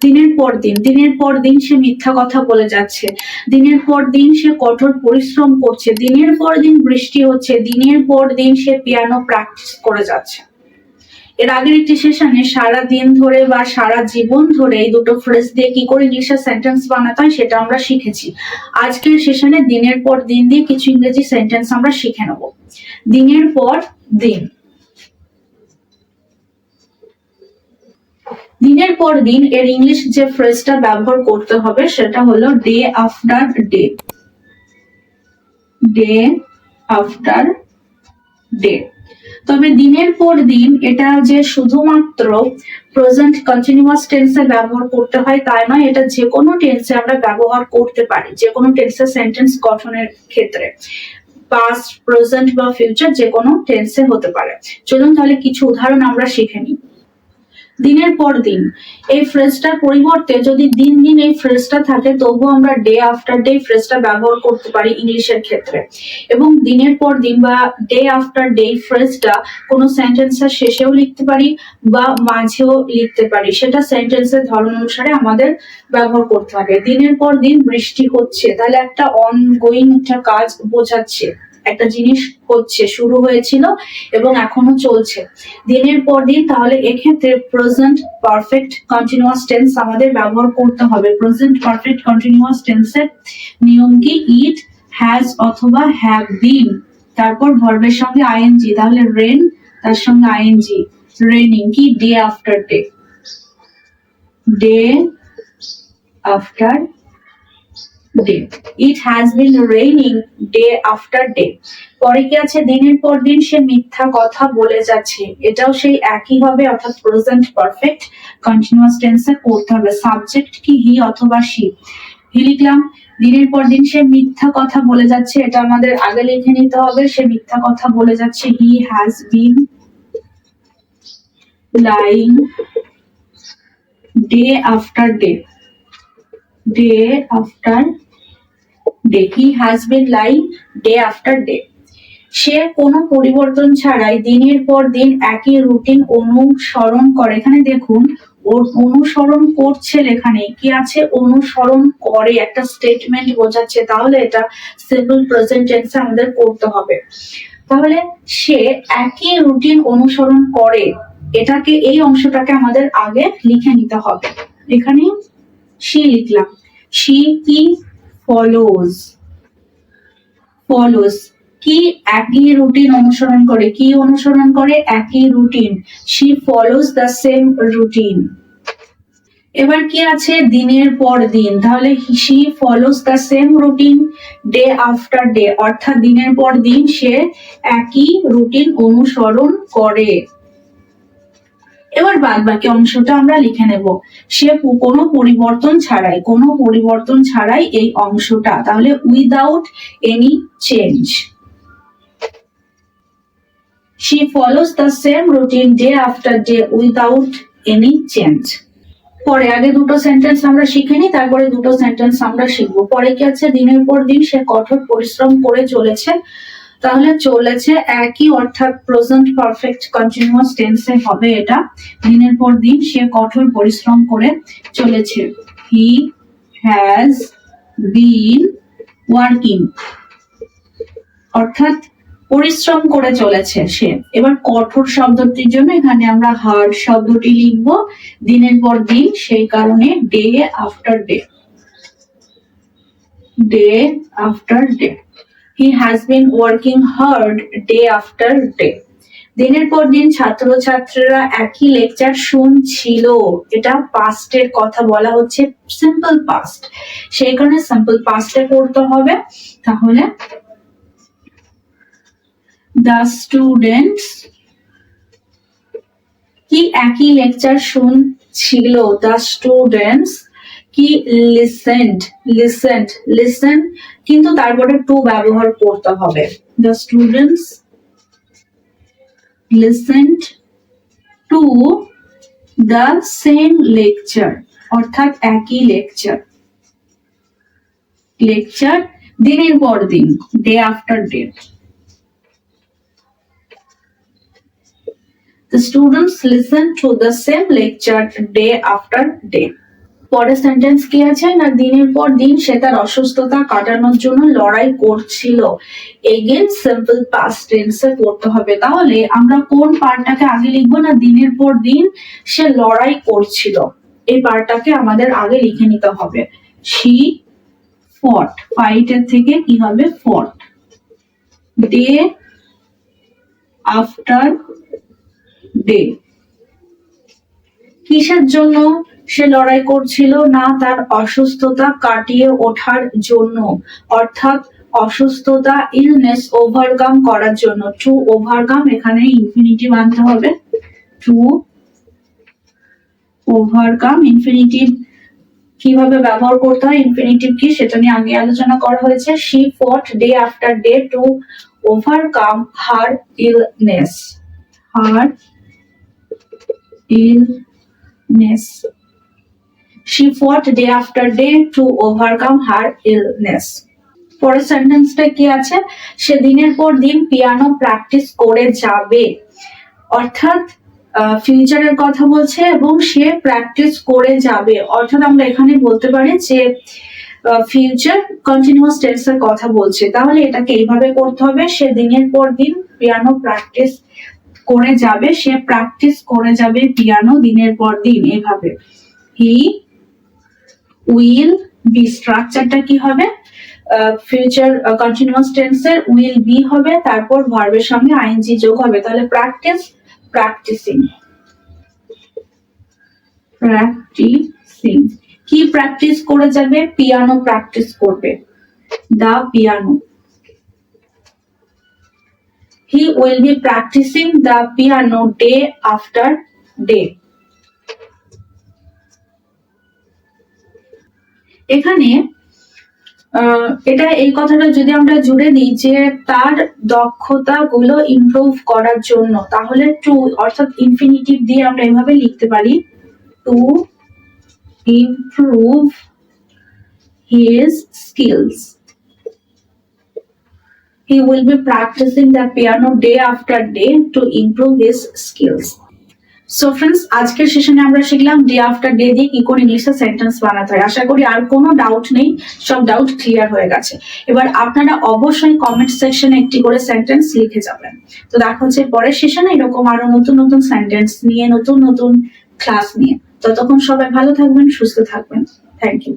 দিনের পর দিন, দিনের পর দিন সে মিথ্যা কথা বলে যাচ্ছে, দিনের পর দিন সে কঠোর পরিশ্রম করছে, দিনের পর দিন বৃষ্টি হচ্ছে, দিনের পর দিন সে পিয়ানো প্র্যাকটিস করে যাচ্ছে। এর আগের একটি সেশনে সারা দিন ধরে বা সারা জীবন ধরে এই দুটো ফ্রেজ দিয়ে কি করে ইংলিশের সেন্টেন্স বানাতে হয় সেটা আমরা শিখেছি। আজকের সেশনে দিনের পর দিন দিয়ে কিছু ইংরেজি সেন্টেন্স আমরা শিখে নেব। দিনের পর দিন। দিনের পর দিন এর ইংলিশ যে ফ্রেজটা ব্যবহার করতে হবে, সেটা হলো day after day day after day তবে দিনের পর দিন এটা যে শুধুমাত্র প্রেজেন্ট কন্টিনিউয়াস টেন্সে ব্যবহার করতে হয় তাই নয়, এটা যে কোনো টেন্সে আমরা ব্যবহার করতে পারি যে কোনো টেন্সে সেন্টেন্স গঠনের ক্ষেত্রে। পাস্ট প্রেজেন্ট বা ফিউচার যে কোনো টেন্সে হতে পারে। চলুন তাহলে কিছু উদাহরণ আমরা শিখে নিই। দিনের পর দিন। এই ফ্রেজটার পরিবর্তে যদি দিন দিন এই ফ্রেজটা থাকে তবু আমরা ডে আফটার ডে ফ্রেজটা ব্যবহার করতে পারি ইংলিশের ক্ষেত্রে। এবং দিনের পর দিন বা ডে আফটার ডে ফ্রেজটা কোনো সেন্টেন্সের শেষেও লিখতে পারি বা মাঝেও লিখতে পারি। সেটা সেন্টেন্সের ধরন অনুসারে আমাদের ব্যবহার করতে হবে। দিনের পর দিন বৃষ্টি হচ্ছে, তাহলে একটা অনগোয়িং একটা কাজ বোঝাচ্ছে। একটা জিনিস হচ্ছে, শুরু হয়েছিল এবং এখনও চলছে। দিনের পর দিন তাহলে এক্ষেত্রে প্রেজেন্ট পারফেক্ট কন্টিনিউয়াস টেন্স আমাদের ব্যবহার করতে হবে। প্রেজেন্ট পারফেক্ট কন্টিনিউয়াস টেন্সের নিয়ম কি? ইট হ্যাজ অথবা হ্যাভ বিন তারপর ভার্বের সঙ্গে আইএনজি তাহলে রেন তার সঙ্গে আইএনজি রেনিং কি? Day after day day after day it has been raining day after day পরে কি আছে? দিনের পর দিন সে মিথ্যা কথা বলে যাচ্ছে। এটাও সেই একই হবে অর্থাৎ প্রেজেন্ট পারফেক্ট কন্টিনিউয়াস টেন্সে করতে হবে। সাবজেক্ট কি? হি অথবা হি লিখলাম? দিনের পর দিন সে মিথ্যা কথা বলে যাচ্ছে। এটা আমাদের আগে লিখে নিতে হবে। সে মিথ্যা কথা বলে যাচ্ছে। He has been lying day after day day after day he has been lying day after day সে কোনো পরিবর্তন ছাড়াই দিনের পর দিন একই রুটিন অনুসরণ করে। এখানে দেখুন, ওর অনুসরণ করছে লেখানে, কি আছে? অনুসরণ করে। একটা স্টেটমেন্ট বোঝাচ্ছে, তাহলে এটা সিম্পল প্রেজেন্ট টেন্সে আমাদের করতে হবে। তাহলে সে একই রুটিন অনুসরণ করে। এটাকে, এই অংশটাকে আমাদের আগে লিখে নিতে হবে। এখানে she লিখলাম she কি follows follows কি একই রুটিন অনুসরণ করে কি অনুসরণ করে একই routine she follows the same routine এবার কি আছে দিনের পর দিন তাহলে she follows the same routine day after day অর্থাৎ দিনের পর দিন সে একই রুটিন অনুসরণ করে এবার বাদ বাকি অংশটা আমরা লিখে নেব। সে কোনো পরিবর্তন ছাড়াই, কোনো পরিবর্তন ছাড়াই এই অংশটা। তাহলে without any change she follows the same routine day after day without any change. পরে আগে দুটো সেন্টেন্স আমরা শিখে নিই, তারপরে দুটো সেন্টেন্স আমরা শিখব। পরে কি আছে? দিনের পর দিন সে কঠোর পরিশ্রম করে চলেছে। তাহলে চলেছে একই, অর্থাৎ প্রেজেন্ট পারফেক্ট কন্টিনিউয়াস টেন্সে হবে এটা। দিনের পর দিন সে কঠোর পরিশ্রম করে চলেছে। হি হ্যাজ বিন ওয়ার্কিং অর্থাৎ পরিশ্রম করে চলেছে সে। এবার কঠোর শব্দটির জন্য এখানে আমরা হার্ড শব্দটি লিখব। দিনের পর দিন সেই কারণে day after day day after day he has been working hard day after day দিনের পর দিন ছাত্রছাত্রীরা একই লেকচার শুনছিল। এটা পাস্টের কথা বলা হচ্ছে সিম্পল পাস্ট সেই কারণে সিম্পল পাস্টে করতে হবে। তাহলে দ্য স্টুডেন্টস কি একই লেকচার শুনছিল? দ্য স্টুডেন্টস কি লিসেন্ট লিসেন্ট লিসেন কিন্তু তারপরে টু ব্যবহার করতে হবে। The students listen to the same lecture অর্থাৎ একই লেকচার লেকচার দিনের পর দিন day after day The students listen to the same lecture day after day. পরের সেন্টেন্স কি আছে? না, দিনের পর দিন সে তার অসুস্থতা কাটানোর জন্য লড়াই করছিল। এগেন সিম্পল পাস্ট টেন্সে পড়তে হবে। তাহলে আমরা কোন পার্টটাকে আগে লিখব না দিনের পর দিন সে লড়াই করছিল? এই পার্টটাকে আমাদের আগে লিখে নিতে হবে। শি ফট ফাইটের থেকে কি হবে? ফট ডে আফটার ডে কিসের জন্য সে লড়াই করছিল না তার অসুস্থতা কাটিয়ে ওঠার জন্য? অর্থাৎ অসুস্থতা ইলনেস ওভারকাম করার জন্য। টু ওভারকাম এখানে ইনফিনিটি মানতে হবে। টু ওভারকাম ইনফিনিটিভ কীভাবে ব্যবহার করতে হয় ইনফিনিটিভ কি সেটা নিয়ে আগে আলোচনা করা হয়েছে। She fought day after day to overcome her illness her illness. She fought day after day to overcome her illness. পরের সেন্টেন্সটা কি আছে সে দিনের পর দিন পিয়ানো প্র্যাকটিস করে যাবে অর্থাৎ ফিউচারের কথা বলছে এবং সে প্র্যাকটিস করে যাবে অর্থাৎ আমরা এখানে বলতে পারি যে ফিউচার কন্টিনিউয়াস টেন্সের কথা বলছে তাহলে এটাকে এইভাবে করতে হবে, সে দিনের পর দিন পিয়ানো প্র্যাকটিস করে যাবে, সে প্র্যাকটিস করে যাবে পিয়ানো দিনের পর দিন এভাবে। হি উইল বি স্ট্রাকচারটা কি হবে? ফিউচার কন্টিনিউয়াস টেন্সের উইল বি হবে, তারপর ভার্বের সঙ্গে আইএনজি যোগ হবে। তাহলে প্র্যাকটিস প্র্যাকটিসিং প্র্যাকটিসিং কি প্র্যাকটিস করে যাবে? পিয়ানো প্র্যাকটিস করবে। The piano he will be practicing the piano day after day. এখানে এটা এই কথাটা যদি আমরা জুড়ে দিই যে তার দক্ষতা গুলো ইমপ্রুভ করার জন্য, তাহলে টু অর্থাৎ ইনফিনিটিভ দিয়ে আমরা এভাবে লিখতে পারি to improve his skills he will be practicing the piano day after day to improve his skills. So friends আজকের সেশনে আমরা শিখলাম ডে আফটার ডে দিয়ে কি করে ইংলিশে সেন্টেন্স বানাতে হয়। আশা করি আর কোনো ডাউট নেই, সব ডাউট ক্লিয়ার হয়ে গেছে। এবার আপনারা অবশ্যই কমেন্ট সেকশনে একটি করে সেন্টেন্স লিখে যাবেন। তো দেখা হচ্ছে পরের সেশনে এরকম আরও নতুন নতুন সেন্টেন্স নিয়ে, নতুন নতুন ক্লাস নিয়ে। ততক্ষণ সবাই ভালো থাকবেন, সুস্থ থাকবেন। Thank you